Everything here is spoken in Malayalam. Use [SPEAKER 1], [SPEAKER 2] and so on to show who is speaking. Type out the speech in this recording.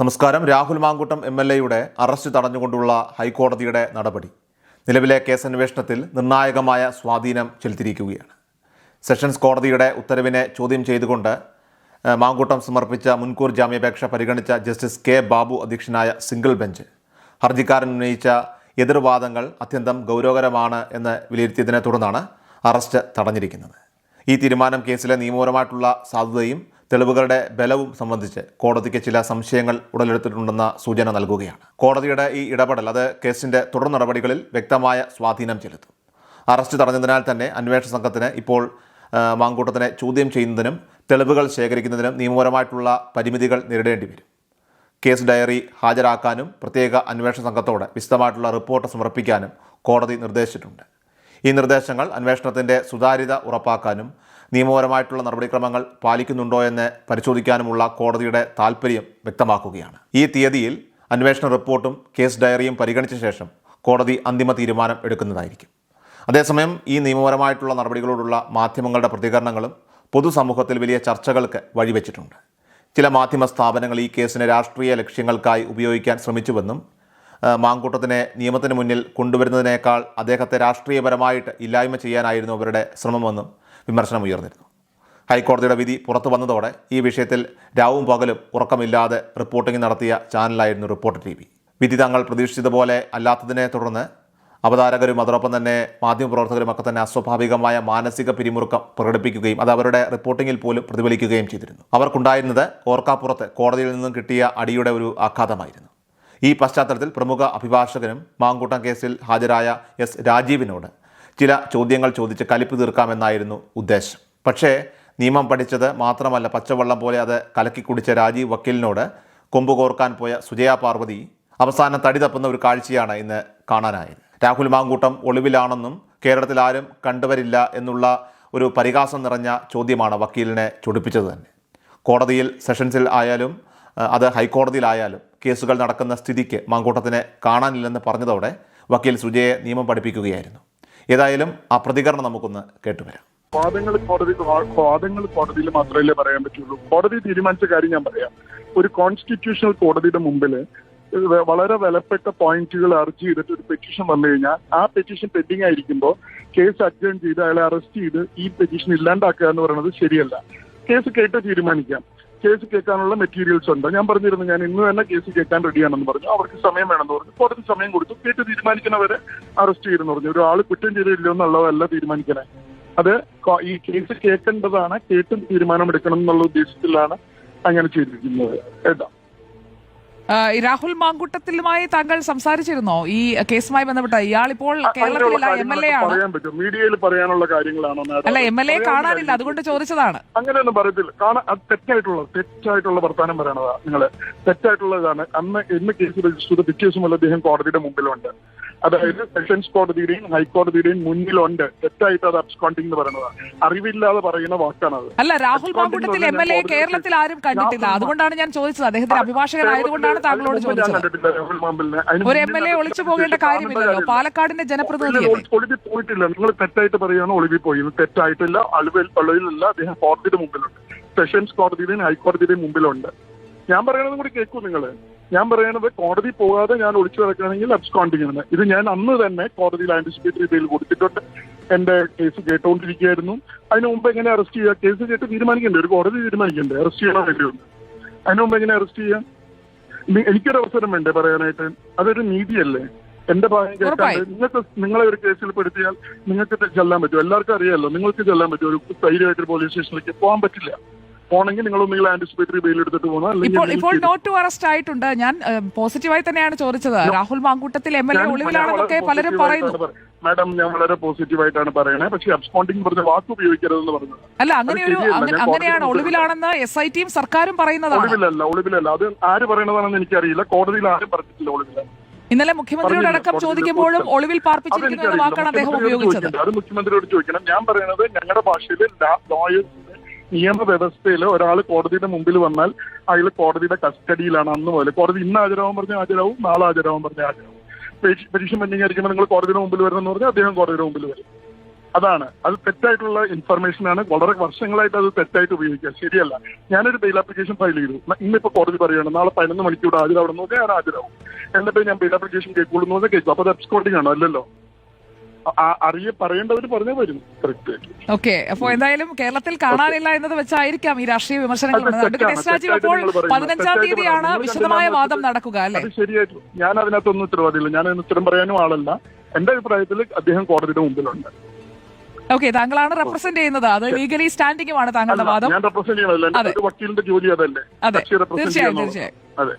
[SPEAKER 1] നമസ്കാരം. രാഹുൽ മാങ്കുട്ടം എം എൽ എയുടെ അറസ്റ്റ് തടഞ്ഞുകൊണ്ടുള്ള ഹൈക്കോടതിയുടെ നടപടി. നിലവിലെ കേസ് അന്വേഷണത്തിൽ നിർണായകമായ സ്വാധീനം ചെലുത്തിയിരിക്കുകയാണ്. സെഷൻസ് കോടതിയുടെ ഉത്തരവിനെ ചോദ്യം ചെയ്തുകൊണ്ട് മാങ്കുട്ടം സമർപ്പിച്ച മുൻകൂർ ജാമ്യാപേക്ഷ പരിഗണിച്ച ജസ്റ്റിസ് കെ ബാബു അധ്യക്ഷനായ സിംഗിൾ ബെഞ്ച്. ഹർജിക്കാരൻ ഉന്നയിച്ച എതിർവാദങ്ങൾ അത്യന്തം ഗൗരവകരമാണ് എന്ന് വിലയിരുത്തിയതിനെ തുടർന്നാണ് അറസ്റ്റ് തടഞ്ഞിരിക്കുന്നത്. ഈ തീരുമാനം കേസിലെ നിയമപരമായിട്ടുള്ള സാധുതയും തെളിവുകളുടെ ബലവും സംബന്ധിച്ച് കോടതിക്ക് ചില സംശയങ്ങൾ ഉടലെടുത്തിട്ടുണ്ടെന്ന സൂചന നൽകുകയാണ്. കോടതിയുടെ ഈ ഇടപെടൽ അത് കേസിന്റെ തുടർ നടപടികളിൽ വ്യക്തമായ സ്വാധീനം ചെലുത്തും. അറസ്റ്റ് തടഞ്ഞതിനാൽ തന്നെ അന്വേഷണ സംഘത്തിന് ഇപ്പോൾ മാങ്കൂട്ടത്തിനെ ചോദ്യം ചെയ്യുന്നതിനും തെളിവുകൾ ശേഖരിക്കുന്നതിനും നിയമപരമായിട്ടുള്ള പരിമിതികൾ നേരിടേണ്ടി വരും. കേസ് ഡയറി ഹാജരാക്കാനും പ്രത്യേക അന്വേഷണ സംഘത്തോട് വിശദമായിട്ടുള്ള റിപ്പോർട്ട് സമർപ്പിക്കാനും കോടതി നിർദ്ദേശിച്ചിട്ടുണ്ട്. ഈ നിർദ്ദേശങ്ങൾ അന്വേഷണത്തിന്റെ സുതാര്യത ഉറപ്പാക്കാനും നിയമപരമായിട്ടുള്ള നടപടിക്രമങ്ങൾ പാലിക്കുന്നുണ്ടോ എന്ന് പരിശോധിക്കാനുമുള്ള കോടതിയുടെ താൽപ്പര്യം വ്യക്തമാക്കുകയാണ്. ഈ തീയതിയിൽ അന്വേഷണ റിപ്പോർട്ടും കേസ് ഡയറിയും പരിഗണിച്ച ശേഷം കോടതി അന്തിമ തീരുമാനം എടുക്കുന്നതായിരിക്കും. അതേസമയം ഈ നിയമപരമായിട്ടുള്ള നടപടികളോടുള്ള മാധ്യമങ്ങളുടെ പ്രതികരണങ്ങളും പൊതുസമൂഹത്തിൽ വലിയ ചർച്ചകൾക്ക് വഴിവെച്ചിട്ടുണ്ട്. ചില മാധ്യമ സ്ഥാപനങ്ങൾ ഈ കേസിനെ രാഷ്ട്രീയ ലക്ഷ്യങ്ങൾക്കായി ഉപയോഗിക്കാൻ ശ്രമിച്ചുവെന്നും മാങ്കൂട്ടത്തിനെ നിയമത്തിന് മുന്നിൽ കൊണ്ടുവരുന്നതിനേക്കാൾ അദ്ദേഹത്തെ രാഷ്ട്രീയപരമായിട്ട് ഇല്ലായ്മ ചെയ്യാനായിരുന്നു അവരുടെ ശ്രമമെന്നും വിമർശനം ഉയർന്നിരുന്നു. ഹൈക്കോടതിയുടെ വിധി പുറത്തു വന്നതോടെ ഈ വിഷയത്തിൽ രാവും പകലും ഉറക്കമില്ലാതെ റിപ്പോർട്ടിംഗ് നടത്തിയ ചാനലായിരുന്നു റിപ്പോർട്ടർ ടി വി. വിധി തങ്ങൾ പ്രതീക്ഷിച്ചതുപോലെ അല്ലാത്തതിനെ തുടർന്ന് അവതാരകരും അതോടൊപ്പം തന്നെ മാധ്യമപ്രവർത്തകരും ഒക്കെ തന്നെ അസ്വാഭാവികമായ മാനസിക പിരിമുറുക്കം പ്രകടിപ്പിക്കുകയും അത് അവരുടെ റിപ്പോർട്ടിങ്ങിൽ പോലും പ്രതിഫലിക്കുകയും ചെയ്തിരുന്നു. അവർക്കുണ്ടായിരുന്നത് ഓർക്കാപ്പുറത്ത് കോടതിയിൽ നിന്നും കിട്ടിയ അടിയുടെ ഒരു ആഘാതമായിരുന്നു. ഈ പശ്ചാത്തലത്തിൽ പ്രമുഖ അഭിഭാഷകനും മാങ്കൂട്ടം കേസിൽ ഹാജരായ എസ് രാജീവിനോട് ചില ചോദ്യങ്ങൾ ചോദിച്ച് കലിപ്പ് തീർക്കാമെന്നായിരുന്നു ഉദ്ദേശം. പക്ഷേ നിയമം പഠിച്ചത് മാത്രമല്ല പച്ചവെള്ളം പോലെ അത് കലക്കി കുടിച്ച രാജീവ് വക്കീലിനോട് കൊമ്പ് കോർക്കാൻ പോയ സുജയ പാർവതി അവസാനം തടി തപ്പുന്ന ഒരു കാഴ്ചയാണ് ഇന്ന് കാണാനായത് രാഹുൽ മാങ്കൂട്ടം ഒളിവിലാണെന്നും കേരളത്തിൽ ആരും കണ്ടുവരില്ല എന്നുള്ള ഒരു പരിഹാസം നിറഞ്ഞ ചോദ്യമാണ് വക്കീലിനെ ചൊടിപ്പിച്ചത് തന്നെ. കോടതിയിൽ സെഷൻസിൽ ആയാലും അത് ഹൈക്കോടതിയിലായാലും കേസുകൾ നടക്കുന്ന സ്ഥിതിക്ക് മാങ്കൂട്ടത്തിനെ കാണാനില്ലെന്ന് പറഞ്ഞതോടെ വക്കീൽ സുജയെ നിയമം പഠിപ്പിക്കുകയായിരുന്നു. ഏതായാലും ആ പ്രതികരണം നമുക്കൊന്ന് കേട്ടുവരാം.
[SPEAKER 2] വാദങ്ങൾ കോടതി വാദങ്ങൾ കോടതിയിൽ മാത്രമല്ലേ പറയാൻ പറ്റുള്ളൂ? കോടതി തീരുമാനിച്ച കാര്യം ഞാൻ പറയാം. ഒരു കോൺസ്റ്റിറ്റ്യൂഷണൽ കോടതിയുടെ മുമ്പിൽ വളരെ വിലപ്പെട്ട പോയിന്റുകൾ അർജി ചെയ്തിട്ട് ഒരു പെറ്റീഷൻ വന്നു കഴിഞ്ഞാൽ ആ പെറ്റീഷൻ പെൻഡിങ് ആയിരിക്കുമ്പോൾ കേസ് അറ്റൻഡ് ചെയ്ത് അയാളെ അറസ്റ്റ് ചെയ്ത് ഈ പെറ്റീഷൻ ഇല്ലാണ്ടാക്കുക എന്ന് പറയുന്നത് ശരിയല്ല. കേസ് കേട്ട് തീരുമാനിക്കാം. കേസ് കേൾക്കാനുള്ള മെറ്റീരിയൽസ് ഉണ്ട്. ഞാൻ പറഞ്ഞിരുന്നു ഞാൻ ഇന്ന് തന്നെ കേസ് കേൾക്കാൻ റെഡിയാണെന്ന് പറഞ്ഞു. അവർക്ക് സമയം വേണമെന്ന് പറഞ്ഞു. കോടതി സമയം കൊടുത്തു. കേട്ട് തീരുമാനിക്കുന്നവരെ അറസ്റ്റ് ചെയ്തെന്ന് പറഞ്ഞു. ഒരാൾ കുറ്റം ചെയ്തില്ലോ എന്നുള്ളതല്ല തീരുമാനിക്കണേ. അത് ഈ കേസ് കേൾക്കേണ്ടതാണ് കേട്ടും തീരുമാനമെടുക്കണം എന്നുള്ള ഉദ്ദേശത്തിലാണ് അങ്ങനെ ചെയ്തിരിക്കുന്നത്. കേട്ടോ.
[SPEAKER 3] രാഹുൽ മാങ്കുട്ടത്തിലുമായി താങ്കൾ സംസാരിച്ചിരുന്നോ? ഈ കേസുമായി ബന്ധപ്പെട്ട് ഇയാൾ ഇപ്പോൾ കേരളത്തിലില്ല എം എൽ എ ആണ്.
[SPEAKER 2] പറയാൻ പറ്റും. മീഡിയയിൽ പറയാനുള്ള കാര്യങ്ങളാണോ
[SPEAKER 3] അല്ല എം എൽ എ കാണാനില്ല. അതുകൊണ്ട് ചോദിച്ചതാണ്.
[SPEAKER 2] അങ്ങനെയൊന്നും പറയത്തില്ല. കാണാൻ തെറ്റായിട്ടുള്ള തെറ്റായിട്ടുള്ള വർത്താനം പറയണതാ നിങ്ങൾ. തെറ്റായിട്ടുള്ളതാണ്. അന്ന് ഇന്ന് കേസ് രജിസ്റ്റർ ചെയ്ത പിറ്റേ ദിവസം അദ്ദേഹം കോടതിയുടെ മുമ്പിലുണ്ട്. അതായത് സെഷൻസ് കോടതിയുടെയും ഹൈക്കോടതിയുടെയും മുന്നിലുണ്ട്. തെറ്റായിട്ട് അത് അബ്സ്കോണ്ടിങ് എന്ന് പറയുന്നത്. അറിവില്ലാതെ പറയുന്ന വാക്കാണത്.
[SPEAKER 3] അല്ല Rahul Mamkootathil M L A കേരളത്തിൽ ആരും കണ്ടിട്ടില്ല. അതുകൊണ്ടാണ് ഞാൻ ചോദിച്ചത്. അദ്ദേഹത്തിന്റെ അഭിഭാഷകനായതുകൊണ്ടാണ് താങ്കളോട് ചോദിച്ചത്.
[SPEAKER 2] രാഹുൽ മാമ്പിളിനെ. അതിന്
[SPEAKER 3] ഒരു എം എൽ എ ഒളിച്ചു പോകേണ്ട കാര്യമില്ലല്ലോ പാലക്കാടിന്റെ ജനപ്രതിനിധി
[SPEAKER 2] ഒളിവിൽ പോയിട്ടില്ല. നിങ്ങൾ തെറ്റായിട്ട് പറയുകയാണ് ഒളിവിൽ പോയി. തെറ്റായിട്ടില്ല. അളവിൽ അളവിലല്ല. അദ്ദേഹം കോടതിയുടെ മുമ്പിലുണ്ട്. സെഷൻസ് കോടതിയുടെയും ഹൈക്കോടതിയുടെയും മുമ്പിലുണ്ട്. ഞാൻ പറയണതും കൂടി കേൾക്കൂ നിങ്ങൾ ഞാൻ പറയണത് കോടതി പോകാതെ ഞാൻ ഒളിച്ചു കിടക്കുകയാണെങ്കിൽ അബ്സ്കോണ്ടിങ് ആണ് ഇത് ഞാൻ അന്ന് തന്നെ കോടതിയിൽ ആന്റിസിപ്പേറ്ററി ബെയിൽ കൊടുത്തിട്ടുണ്ട്. എന്റെ കേസ് കേട്ടുകൊണ്ടിരിക്കുകയായിരുന്നു അതിന് മുമ്പ് എങ്ങനെ അറസ്റ്റ് ചെയ്യുക കേസ് കേട്ട് തീരുമാനിക്കണ്ടേ? ഒരു കോടതി തീരുമാനിക്കണ്ടേ? അറസ്റ്റ് ചെയ്യണോ വേണ്ടിയോ അതിന് മുമ്പ് എങ്ങനെ അറസ്റ്റ് ചെയ്യാം? എനിക്കൊരു അവസരം വേണ്ടേ പറയാനായിട്ട്? അതൊരു നീതിയല്ലേ? എന്റെ ഭാഗം
[SPEAKER 3] കേട്ടാൽ.
[SPEAKER 2] നിങ്ങൾക്ക് നിങ്ങളെ ഒരു കേസിൽ പെടുത്തിയാൽ നിങ്ങൾക്ക് ചെല്ലാൻ പറ്റും. എല്ലാവർക്കും അറിയാമല്ലോ. നിങ്ങൾക്ക് ചെല്ലാൻ പറ്റും. ഒരു ധൈര്യമായിട്ട് പോലീസ് സ്റ്റേഷനിലേക്ക് പോകാൻ പറ്റില്ല. പോകണമെങ്കിൽ നിങ്ങൾ ഒന്നുകിൽ ആന്റിസിപ്പേറ്ററി ബെയിൽ എടുത്തിട്ട് പോകണം
[SPEAKER 3] ഇപ്പോൾ ഇപ്പോൾ നോട്ട് ടു അറസ്റ്റ് ആയിട്ടുണ്ട്. ഞാൻ പോസിറ്റീവായി തന്നെയാണ് ചോദിച്ചത്. Rahul Mamkootathil M L A ഒളിവിലാണെന്നൊക്കെ പലരും പറയുന്നു.
[SPEAKER 2] മാഡം ഞാൻ വളരെ പോസിറ്റീവ് ആയിട്ടാണ് പറയണേ. പക്ഷേ അബ്സ്പോണ്ടിങ് പറഞ്ഞ വാക്ക് ഉപയോഗിക്കരുതെന്ന് പറഞ്ഞു.
[SPEAKER 3] അല്ല അങ്ങനെ ഒരു അങ്ങനെയാണ് ഒളിവിലാണെന്ന് എസ് ഐ ടിയും സർക്കാരും പറയുന്നതാണ്.
[SPEAKER 2] ഒളിവിലല്ല ഒളിവിലല്ല. അത് ആര് പറയണതാണെന്ന് എനിക്കറിയില്ല. കോടതിയിൽ ആരും പറഞ്ഞിട്ടില്ല ഒളിവിലാണ്
[SPEAKER 3] ഇന്നലെ മുഖ്യമന്ത്രിയോട് അടക്കം ചോദിക്കുമ്പോഴും ഒളിവിൽ പാർപ്പിച്ചിരിക്കുന്ന എന്ന. വാക്കാണ് അദ്ദേഹം ഉപയോഗിച്ചത്.
[SPEAKER 2] അത് മുഖ്യമന്ത്രിയോട് ചോദിക്കണം. ഞാൻ പറയുന്നത് ഞങ്ങളുടെ ഭാഷയിൽ ലോയേഴ്സിന്റെ നിയമവ്യവസ്ഥയിൽ ഒരാൾ കോടതിയുടെ മുമ്പിൽ വന്നാൽ അയാൾ കോടതിയുടെ കസ്റ്റഡിയിലാണ് അന്ന് മുതൽ കോടതി ഇന്ന് ഹാജരാവാൻ പറഞ്ഞ ഹാജരാവും നാളെ ഹാജരാവാൻ പറഞ്ഞ ഹാജരാവും. പെറ്റീഷൻ പെൻഡിങ് ആയിരിക്കുമ്പോൾ നിങ്ങൾ കോടതിയുടെ മുമ്പിൽ വരണം എന്ന് പറഞ്ഞാൽ അദ്ദേഹം കോടതിയുടെ മുമ്പിൽ വരും. അതാണ്. അത് തെറ്റായിട്ടുള്ള ഇൻഫർമേഷൻ ആണ് വളരെ വർഷങ്ങളായിട്ട് അത് തെറ്റായിട്ട് ഉപയോഗിക്കുക. ശരിയല്ല. ഞാനൊരു ബെയിൽ ആപ്ലിക്കേഷൻ ഫയൽ ചെയ്തു. ഇന്നിപ്പോ കോടതി പറയുകയാണ് നാളെ പതിനൊന്ന് മണിക്കൂർ ഹാജരാവണം നോക്കിയാൽ ഞാൻ ഹാജരാവും. എന്നിട്ട് ഞാൻ ബെയിൽ ആപ്ലിക്കേഷൻ കേൾക്കുള്ളൂ എന്ന് പറഞ്ഞാൽ കേൾക്കും. അപ്പൊ അത് അബ്സ്കോണ്ടിങ് ആണോ? അല്ലല്ലോ. അറിയ പറയേണ്ടവർ പറഞ്ഞേ വരും.
[SPEAKER 3] ഓക്കെ അപ്പൊ എന്തായാലും കേരളത്തിൽ കാണാനില്ല എന്നത് വെച്ചായിരിക്കാം ഈ രാഷ്ട്രീയ വിമർശനങ്ങൾ അപ്പോൾ പതിനഞ്ചാം തീയതിയാണ് വിശദമായ വാദം നടക്കുക അല്ലെ?
[SPEAKER 2] ശരിയായിട്ടു ഞാൻ അതിനകത്തൊന്നും ഉത്തരവാദിയില്ല. ഞാൻ ഉത്തരം പറയാനും ആളല്ല. എന്റെ അഭിപ്രായത്തിൽ അദ്ദേഹം കോടതിയുടെ മുമ്പിലുണ്ട്.
[SPEAKER 3] ഓക്കെ താങ്കളാണ് റെപ്രസെന്റ് ചെയ്യുന്നത്. അത് ലീഗലി സ്റ്റാൻഡിങ്ങുമാണ് താങ്കളുടെ വാദം.
[SPEAKER 2] ഞാൻ റെപ്രസെന്റ് ചെയ്യണമല്ലോ വക്കീലിന്റെ ജോലി അതല്ലേ?
[SPEAKER 3] അതെ. തീർച്ചയായും തീർച്ചയായും.
[SPEAKER 2] അതെ.